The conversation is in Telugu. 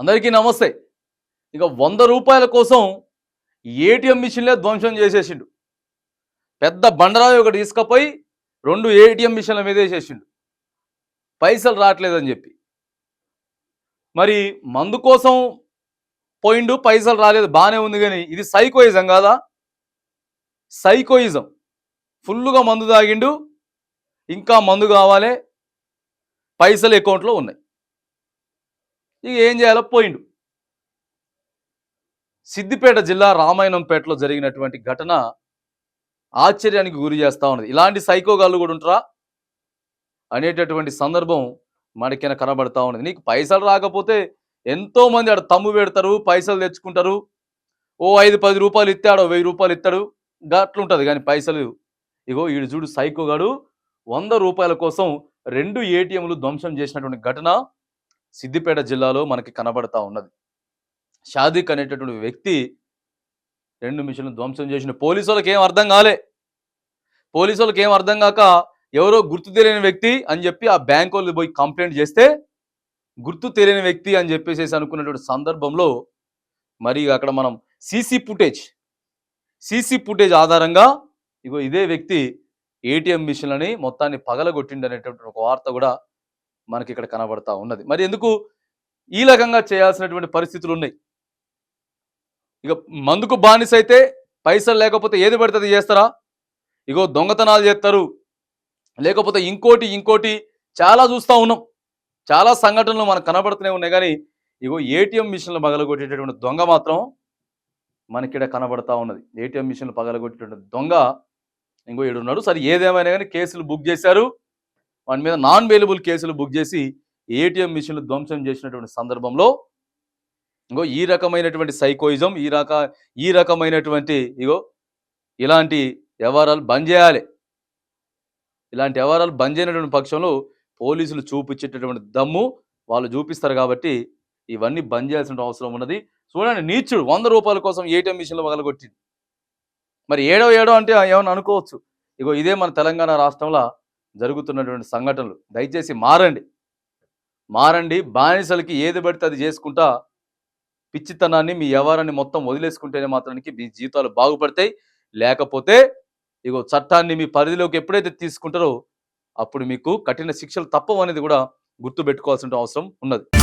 అందరికీ నమస్తే. ఇక వంద రూపాయల కోసం ఏటీఎం మిషన్లే ధ్వంసం చేసేసిండు. పెద్ద బండరాయి ఒకటి తీసుకపోయి రెండు ఏటీఎం మిషన్ల మీద వేసేసిండు. పైసలు రావట్లేదని చెప్పి. మరి మందు కోసం పోయిండు పైసలు రాలేదు బాగానే ఉంది కానీ ఇది సైకోయిజం కాదా? సైకోయిజం. ఫుల్లుగా మందు తాగిండు ఇంకా మందు కావాలి పైసలు అకౌంట్లో ఉన్నాయి. ఇక ఏం చేయాలో పోయిండు. సిద్దిపేట జిల్లా రామాయణంపేటలో జరిగినటువంటి ఘటన ఆశ్చర్యానికి గురి చేస్తా ఉన్నది. ఇలాంటి సైకోగాళ్ళు కూడా ఉంటారా? అనేటటువంటి సందర్భం మనకైనా కనబడతా ఉన్నది. నీకు పైసలు రాకపోతే ఎంతో మంది ఆడ తమ్ము పెడతారు పైసలు తెచ్చుకుంటారు. ఓ ఐదు పది రూపాయలు ఇస్తాడు వెయ్యి రూపాయలు ఇస్తాడు. గట్లుంటుంది కానీ పైసలు ఇగో ఈడు చూడు సైకోగాడు వంద రూపాయల కోసం రెండు ఏటీఎంలు ధ్వంసం చేసినటువంటి ఘటన సిద్దిపేట జిల్లాలో మనకి కనబడతా ఉన్నది. షాదిక్ అనేటటువంటి వ్యక్తి రెండు మిషన్లు ధ్వంసం చేసిన పోలీసు వాళ్ళకి ఏం అర్థం కాలే. పోలీసు వాళ్ళకి ఏం అర్థం కాక ఎవరో గుర్తు తెలియని వ్యక్తి అని చెప్పి ఆ బ్యాంక్ వాళ్ళు పోయి కంప్లైంట్ చేస్తే గుర్తు తెలియని వ్యక్తి అని చెప్పేసేసి అనుకున్నటువంటి సందర్భంలో మరి అక్కడ మనం సీసీ ఫుటేజ్ సీసీ ఫుటేజ్ ఆధారంగా ఇగో ఇదే వ్యక్తి ఏటీఎం మిషన్లని మొత్తాన్ని పగలగొట్టిండు అనేటువంటి ఒక వార్త కూడా మనకి ఇక్కడ కనబడతా ఉన్నది. మరి ఎందుకు ఈ రకంగా చేయాల్సినటువంటి పరిస్థితులు ఉన్నాయి? ఇక మందుకు బానిస అయితే పైసలు లేకపోతే ఏది పడితే అది చేస్తారా? ఇగో దొంగతనాలు చేస్తారు. లేకపోతే ఇంకోటి ఇంకోటి చాలా చూస్తూ ఉన్నాం. చాలా సంఘటనలు మనకు కనబడుతూనే ఉన్నాయి. కానీ ఇగో ఏటీఎం మిషన్లు పగలగొట్టేటటువంటి దొంగ మాత్రం మనకిడ కనబడతా ఉన్నది. ఏటీఎం మిషన్లు పగలగొట్టేటువంటి దొంగ ఇంకో ఏడున్నాడు. సరే ఏదేమైనా కానీ కేసులు బుక్ చేశారు. వాని మీద నాన్ అవైలబుల్ కేసులు బుక్ చేసి ఏటీఎం మిషన్లు ధ్వంసం చేసినటువంటి సందర్భంలో ఇంకో ఈ రకమైనటువంటి సైకోయిజం ఈ రక ఈ రకమైనటువంటి ఇగో ఇలాంటి వ్యవహారాలు బంద్ చేయాలి. ఇలాంటి వ్యవహారాలు బంద్ చేయనటువంటి పక్షంలో పోలీసులు చూపించేటటువంటి దమ్ము వాళ్ళు చూపిస్తారు కాబట్టి ఇవన్నీ బంద్ చేయాల్సిన అవసరం ఉన్నది. చూడండి నీచుడు వంద రూపాయల కోసం ఏటీఎం మిషన్లు పగలగొట్టింది మరి ఏడో ఏడో అంటే ఏమైనా అనుకోవచ్చు. ఇగో ఇదే మన తెలంగాణ రాష్ట్రంలో జరుగుతున్నటువంటి సంఘటనలు. దయచేసి మారండి. మారండి. బానిసలకి ఏది పడితే అది చేసుకుంటా పిచ్చితనాన్ని మీ వ్యవహారాన్ని మొత్తం వదిలేసుకుంటేనే మాత్రానికి మీ జీవితాలు బాగుపడతాయి. లేకపోతే ఇగో చట్టాన్ని మీ పరిధిలోకి ఎప్పుడైతే తీసుకుంటారో అప్పుడు మీకు కఠిన శిక్షలు తప్పవు అనేది కూడా గుర్తుపెట్టుకోవాల్సిన అవసరం ఉన్నది.